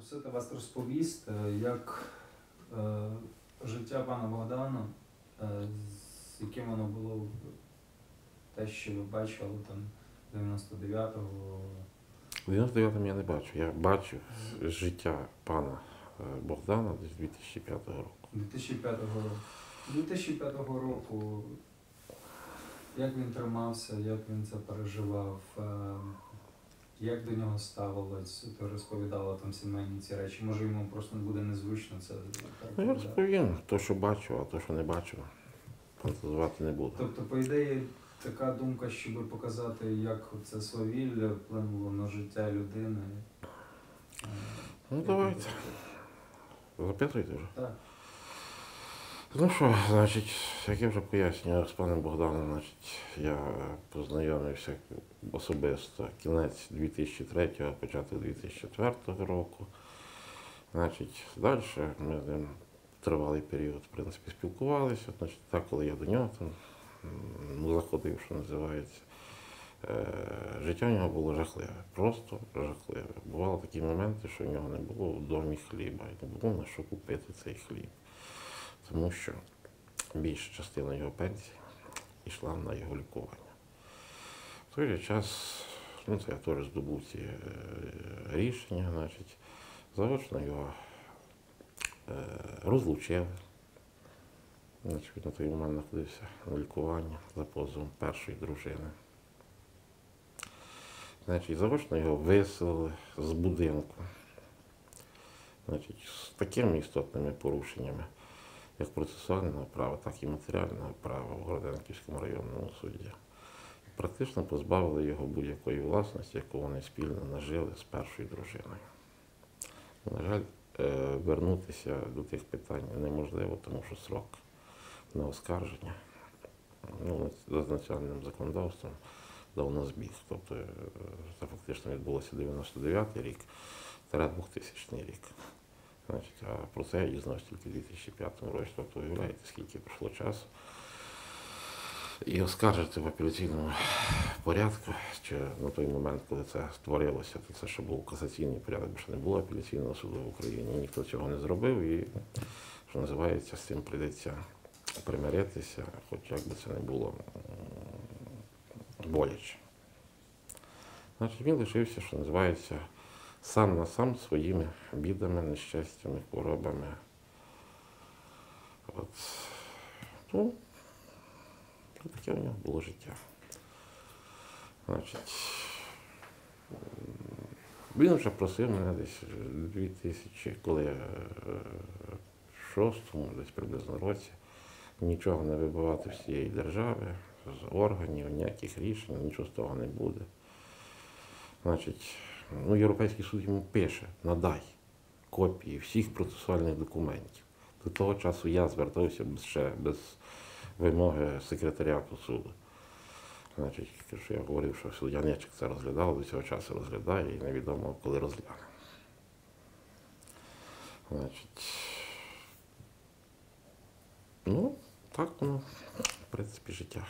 Просити вас розповісти, як е, життя пана Богдана, е, з яким воно було те, що ви бачили там 99-го. У 99-му я не бачу. Я бачив життя пана е, Богдана десь 2005 року. 2005 року. 2005 року, як він тримався, як він це переживав, е, як до нього ставилось, ти розповідала там сімейні ці речі. Може йому просто буде незвично це Ну, я розповім то, що бачив, а то, що не бачив, фантазувати не буду. Тобто, по ідеї, така думка, щоб показати, як це свавілля вплинуло на життя людини. Ну давайте, запитуйте вже. Так. Ну що, значить, як я вже пояснював з паном Богданом, значить, я познайомився особисто кінець 2003, початок 2004 року. Значить, далі ми з ним тривалий період, в принципі, спілкувалися. Значить, так, коли я до нього там м, заходив, що називається. Е, Життя у нього було жахливе, просто жахливе. Бували такі моменти, що в нього не було в домі хліба, і не було на що купити цей хліб тому що більша частина його пенсії йшла на його лікування. В той же час, ну це я теж здобув ці е, рішення, значить, заочно його е, розлучили. Значить, на той момент знаходився на лікуванні за позовом першої дружини. Значить, заочно його виселили з будинку. Значить, з такими істотними порушеннями як процесуального права, так і матеріального права в Городенківському районному суді. Практично позбавили його будь-якої власності, яку вони спільно нажили з першою дружиною. На жаль, е, вернутися до тих питань неможливо, тому що срок на оскарження ну, за національним законодавством давно збіг. Тобто е, це фактично відбулося 99-й рік, та 2000 рік. Значить, а про це я дізнався тільки в 2005 році. Тобто уявляєте, скільки пройшло часу. І оскаржити в апеляційному порядку, чи на той момент, коли це створилося, то це ще був касаційний порядок, бо ще не було апеляційного суду в Україні. Ніхто цього не зробив і, що називається, з цим прийдеться примиритися, хоч як би це не було боляче. Значить, він лишився, що називається, сам на сам своїми бідами, нещастями, хворобами. От. Ну, таке у нього було життя. Значить, він вже просив мене десь в 2000, коли я, е, шостому, десь приблизно році, нічого не вибивати з цієї держави, з органів, ніяких рішень, нічого з того не буде. Значить, ну, Європейський суд йому пише, надай копії всіх процесуальних документів. До того часу я звертався без, ще без вимоги секретаріату суду. Значить, що я говорив, що суддяничок це розглядав, до цього часу розглядає і невідомо, коли розгляне. Значить, ну, так воно, в принципі, життя.